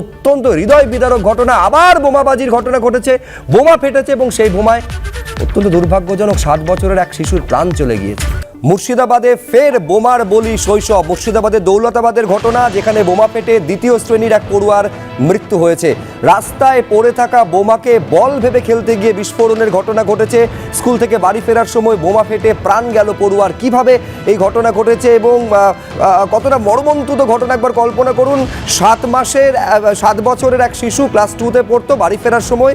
অত্যন্ত হৃদয় বিদারক ঘটনা। আবার বোমাবাজির ঘটনা ঘটেছে। বোমা ফেটেছে এবং সেই বোমায় অত্যন্ত দুর্ভাগ্যজনক ষাট বছরের এক শিশুর প্রাণ চলে গিয়েছে। মুর্শিদাবাদে ফের বোমার বলি শৈশব। মুর্শিদাবাদের দৌলতাবাদের ঘটনা, যেখানে বোমা ফেটে দ্বিতীয় শ্রেণির এক পড়ুয়ার মৃত্যু হয়েছে। রাস্তায় পড়ে থাকা বোমাকে বল ভেবে খেলতে গিয়ে বিস্ফোরণের ঘটনা ঘটেছে। স্কুল থেকে বাড়ি ফেরার সময় বোমা ফেটে প্রাণ গেল পড়ুয়ার। কীভাবে এই ঘটনা ঘটেছে এবং কতটা মর্মন্তুত ঘটনা একবার কল্পনা করুন। সাত মাসের সাত বছরের এক শিশু ক্লাস টুতে পড়তো, বাড়ি ফেরার সময়।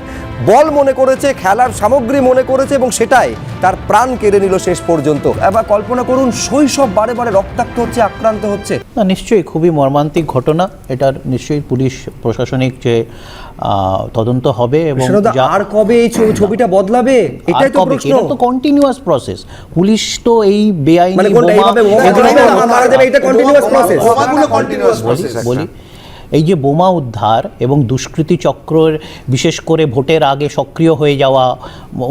বল মনে করেছে, খেলার সামগ্রী মনে করেছে এবং সেটাই তার প্রাণ কেড়ে নিল শেষ পর্যন্ত। এবার কল্পনা করুন শৈশব বারে বারে রক্তাক্ত হচ্ছে আক্রান্ত হচ্ছে। না নিশ্চয়ই খুবই মর্মান্তিক ঘটনা। এটার নিশ্চয়ই পুলিশ প্রশাসনিক যে আহ, তদন্ত হবে এবং আর কবে এই ছবিটা বদলাবে? এটাই তো প্রশ্ন। এটা তো কন্টিনিউয়াস প্রসেস পুলিশ তো এই বেআইনি মানে কোনটা এইভাবে মারা যাবে, এটা। বোমাগুলো continuous বলি process একটা। বলি এই যে বোমা উদ্ধার এবং দুষ্কৃতী চক্রের বিশেষ করে ভোটের আগে সক্রিয় হয়ে যাওয়া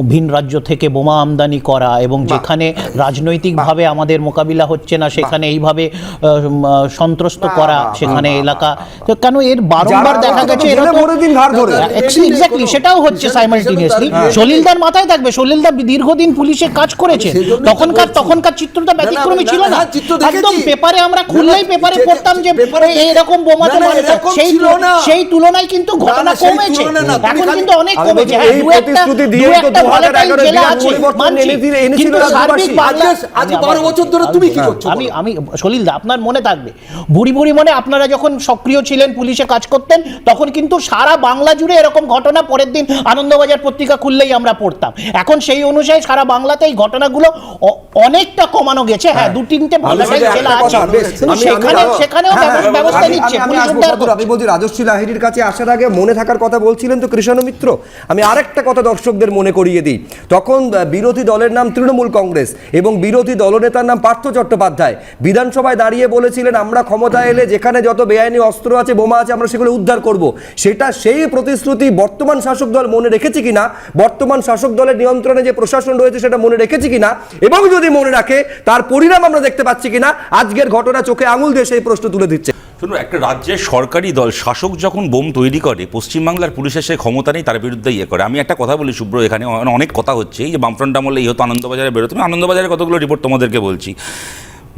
ভিন রাজ্য থেকে বোমা আমদানি করা এবং যেখানে রাজনৈতিকভাবে আমাদের মোকাবিলা হচ্ছে না সেখানে এইভাবে সন্ত্রস্ত করা সেখানে এলাকা। কেন এর বারংবার দেখা গেছে এরকম। এক্স্যাক্টলি সেটাও হচ্ছে সাইমালটেনিয়াসলি সলিলদার মাথায় থাকবে সলিলদার দীর্ঘদিন পুলিশে কাজ করেছে। তখনকার তখনকার চিত্রটা ব্যতিক্রমী ছিল না, হ্যাঁ। একদম পেপারে আমরা খুললেই পেপারে যে- পড়তাম যে পেপারে এই- সেই সেই তুলনায় কিন্তু ঘটনা কমেছে। এখন কিন্তু অনেক কমেছে। হ্যাঁ দু একটা দু একটা 2011 জেলা আছে। মানছি। কিন্তু সার্বিক আজকে- আজ আমি বারো আবার- বছর ধরে তুমি কি করছ আমি? আমি সলিলদা আপনার মনে থাকবে। বুড়ি বুড়ি মনে আপনারা যখন সক্রিয় ছিলেন পুলিশে কাজ করতেন তখন কিন্তু সারা বাংলা জুড়ে এরকম ঘটনা পরের দিন আনন্দবাজার পত্রিকা খুললেই আমরা পড়তাম। এখন সেই অনুযায়ী সারা বাংলাতে এই ঘটনাগুলো অনেকটা কমানো গেছে। হ্যাঁ দু তিনটে শুধু জেলা আছে। সেখানে সেখানেও হ্যাঁ, হ্যাঁ, ব্যবস্থা নিচ্ছে। পুলিশ সদর, আমি বলছি রাজশ্রী লাহিড়ির কাছে আসার আগে মনে থাকার কথা বলছিলেন তো কৃষ্ণ মিত্র। আমি আরেকটা কথা দর্শকদের মনে করিয়ে দিই। তখন বিরোধী দলের নাম তৃণমূল কংগ্রেস এবং বিরোধী দলনেতার নাম পার্থ চট্টোপাধ্যায়। বিধানসভায় দাঁড়িয়ে বলেছিলেন আমরা ক্ষমতা এলে যেখানে যত বেআইনি অস্ত্র আছে বোমা আছে আমরা সেগুলো উদ্ধার করব। সেটা সেই প্রতিশ্রুতি বর্তমান শাসক দল মনে রেখেছে কিনা বর্তমান শাসক দলের নিয়ন্ত্রণে যে প্রশাসন রয়েছে সেটা মনে রেখেছে কিনা এবং যদি মনে রাখে তার পরিণাম আমরা দেখতে পাচ্ছি কিনা আজকের ঘটনা চোখে আঙুল দিয়ে সেই প্রশ্ন তুলে দিচ্ছে। শুনুন একটা রাজ্যের সরকারি দল, শাসক যখন বোম তৈরি করে, পশ্চিমবাংলার পুলিশের সে ক্ষমতা নেই, তার বিরুদ্ধে ইয়ে করে। আমি একটা কথা বলি শুভ্র এখানে অনেক কথা হচ্ছে, এই যে বামফ্রন্ট আমলে এই হতো আনন্দবাজারে বেরোতো আমি আনন্দবাজারে কতগুলো রিপোর্ট তোমাদেরকে বলছি।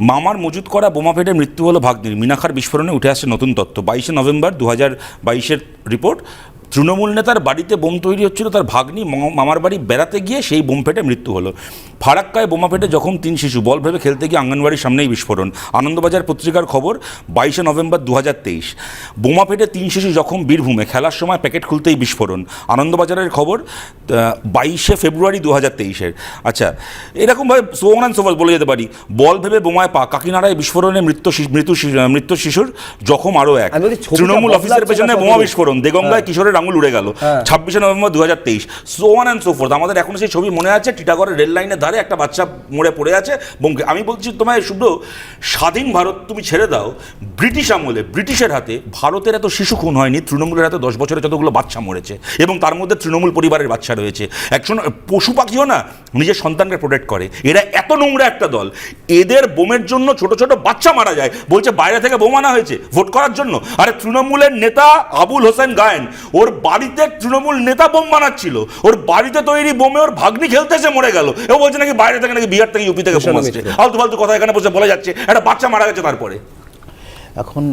মামার মজুত করা বোমা ফেটে মৃত্যু হলো ভাগ্নির মিনাখার বিস্ফোরণে উঠে আসছে নতুন তথ্য। বাইশে নভেম্বর দু হাজার বাইশের রিপোর্ট তৃণমূল নেতার বাড়িতে বোম তৈরি হচ্ছিল তার ভাগ্নি মামার বাড়ি বেড়াতে গিয়ে সেই বোম ফেটে মৃত্যু হলো। ফারাক্কায় বোমা ফেটে যখন তিন শিশু বল ভেবে খেলতে গিয়ে আঙ্গনবাড়ির সামনেই বিস্ফোরণ। আনন্দবাজার পত্রিকার খবর বাইশে নভেম্বর দু হাজার তেইশ। বোমা ফেটে তিন শিশু যখন বীরভূমে খেলার সময় প্যাকেট খুলতেই বিস্ফোরণ। আনন্দবাজারের খবর বাইশে ফেব্রুয়ারি দু হাজার তেইশের। আচ্ছা এরকমভাবে সোহন অ্যান্ড সোভাল বলে যেতে পারি। বল ভেবে বোমায় পা কাকিনাড়ায় বিস্ফোরণে মৃত্যু মৃত্যু মৃত্যু শিশুর জখম আরও এক। তৃণমূল অফিসের পেছনে বোমা? বিস্ফোরণ। দেগঙ্গায় কিশোরের আঙুল উড়ে গেল। ছাব্বিশে নভেম্বর দু হাজার তেইশ সো ওয়ান অ্যান্ড সোফোর্থ আমাদের এখনও সেই ছবি মনে আছে? টিটাগড়ের রেল লাইনের ধারে একটা বাচ্চা মরে পড়ে আছে। বোমকে আমি বলছি তোমায় শুভ্র স্বাধীন ভারত তুমি ছেড়ে দাও। ব্রিটিশ আমলে ব্রিটিশের হাতে ভারতের এত শিশু খুন হয়নি। তৃণমূলের হাতে দশ বছরে যতগুলো বাচ্চা মরেছে। এবং তার মধ্যে তৃণমূল পরিবারের বাচ্চা রয়েছে। একজন পশু পাখিও না নিজের সন্তানকে প্রোটেক্ট করে। এরা এত নোংরা একটা দল। এদের বোমের জন্য ছোট ছোট বাচ্চা মারা যায়। বলছে বাইরে থেকে বোম আনা হয়েছে। ভোট করার জন্য। আরে তৃণমূলের নেতা আবুল হোসেন গায়েন ওর বাড়িতে তৃণমূল নেতা বোম বানাচ্ছিল। ওর বাড়িতে তৈরি বোমে ওর ভাগ্নি খেলতে এসে মরে গেল। ও বলছে নাকি বাইরে থেকে নাকি বিহার থেকে ইউপি থেকে বোম আসছে। আলতু ফালতু কথা এখানে বসে বলা যাচ্ছে। একটা বাচ্চা মারা গেছে তারপরে। এখন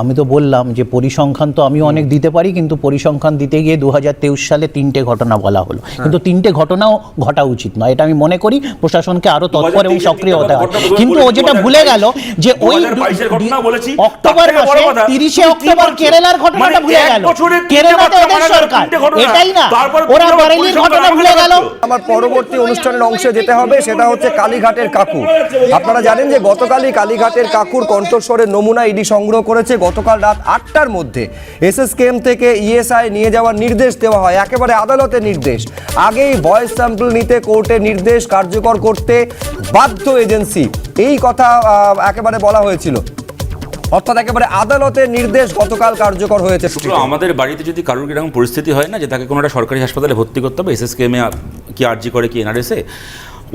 আমি তো বললাম যে পরিসংখ্যান তো আমি অনেক দিতে পারি কিন্তু পরিসংখ্যান দিতে গিয়ে দু হাজার তেইশ সালে তিনটে ঘটনা বলা হলো। কিন্তু তিনটে ঘটনাও ঘটা উচিত নয় এটা আমি মনে করি প্রশাসনকে আরও তৎপর এবং সক্রিয় হতে হয় কিন্তু ও যেটা ভুলে গেল যে ওই 2022 এর ঘটনা বলেছি, অক্টোবর মাসে তিরিশে অক্টোবর কেরালার ঘটনাটা মানে ভুলে গেল। কেরালাতে ওদের সরকার এটাই না। ওরা বারেলির ঘটনা ভুলে গেল। আমার পরবর্তী অনুষ্ঠানের অংশে যেতে হবে সেটা হচ্ছে কালীঘাটের কাকু। আপনারা জানেন যে গতকালই কালীঘাটের কাকুর কণ্ঠস্বরের নমুনা ইডি সংগ্রহ করেছে গতকাল রাত আটটার মধ্যে। এসএসকেএম থেকে ইএসআই নিয়ে যাওয়ার নির্দেশ দেওয়া হয়, একেবারে আদালতের নির্দেশ। আগেই ভয়েস স্যাম্পল নিতে কোর্টের নির্দেশ কার্যকর করতে বাধ্য এজেন্সি। এই কথা একেবারে বলা হয়েছিল। অর্থাৎ একেবারে আদালতের নির্দেশ গতকাল কার্যকর হয়েছে। আমাদের বাড়িতে যদি কারোর এরকম পরিস্থিতি হয় না যে তাকে কোনো একটা সরকারি হাসপাতালে ভর্তি করতে হবে এসএসকেএমে কি আরজি করে কি এনআরএসে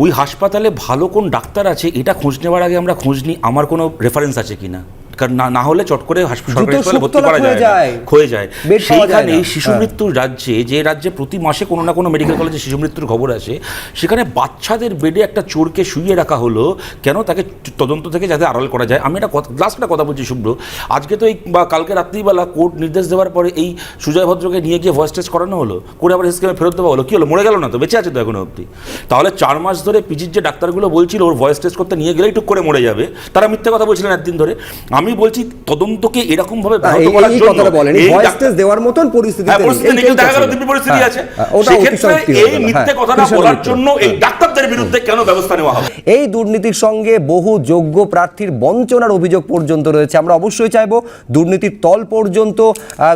ওই হাসপাতালে ভালো কোন ডাক্তার আছে, এটা খোঁজ নেওয়ার আগে আমরা খোঁজ নিই, আমার কোনো রেফারেন্স আছে কি না কারণ না না হলে চট করে হাসপাতাল ভর্তি যায়। যায়। সেইখানে শিশু হ্যাঁ। মৃত্যুর রাজ্যে যে রাজ্যে প্রতি মাসে কোনো না কোনো মেডিকেল কলেজে শিশু মৃত্যুর খবর আসে সেখানে বাচ্চাদের বেডে একটা চোরকে শুইয়ে রাখা হলো কেন তাকে তদন্ত থেকে যাতে আড়াল করা যায়? আমি একটা লাস্ট একটা কথা বলছি শুভ্র আজকে তো এই বা কালকে রাত্রিবেলা কোর্ট নির্দেশ দেওয়ার পরে এই সুজয় ভদ্রকে নিয়ে গিয়ে ভয়েস টেস্ট করানো হলো করে আবার স্কেমে ফেরত দেওয়া হলো কি হলো? মরে গেল না তো? বেঁচে আছে তো এখনও অবধি? তাহলে চার মাস ধরে পিজির যে ডাক্তারগুলো বলছিল ওর ভয়েস টেস্ট করতে নিয়ে গেলেই টুক করে মরে যাবে। তারা মিথ্যে কথা বলছিলেন একদিন ধরে। আমি বলছি তদন্তকে এরকম ভাবে ব্যাহত এই- করার জন্য এই ভয়েস দেওয়ার মতন পরিস্থিতি হ্যাঁ, পরিস্থিতি দেখা গেল দিব্যি পরিস্থিতি আছে। সেক্ষেত্রে এই মিথ্যে হ্যাঁ, কথাটা বলার জন্য এই ডাক্তারদের বিরুদ্ধে কেন ব্যবস্থা নেওয়া হবে? এই দুর্নীতির সঙ্গে বহু যোগ্য প্রার্থীর বঞ্চনার অভিযোগ পর্যন্ত রয়েছে। আমরা অবশ্যই চাইব দুর্নীতির তল পর্যন্ত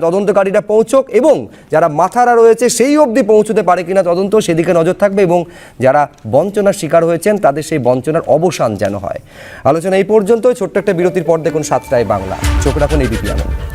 তদন্তকারীরা পৌঁছক এবং যারা মাথারা রয়েছে সেই অবধি পৌঁছতে পারে কিনা তদন্ত সেদিকে নজর থাকবে এবং যারা বঞ্চনার শিকার হয়েছেন তাদের সেই বঞ্চনার অবসান যেন হয়। আলোচনা এই পর্যন্ত ছোট্ট একটা বিরতির পর দেখুন সাতটায় বাংলা। চোখ রাখুন এবিপি আনন্দ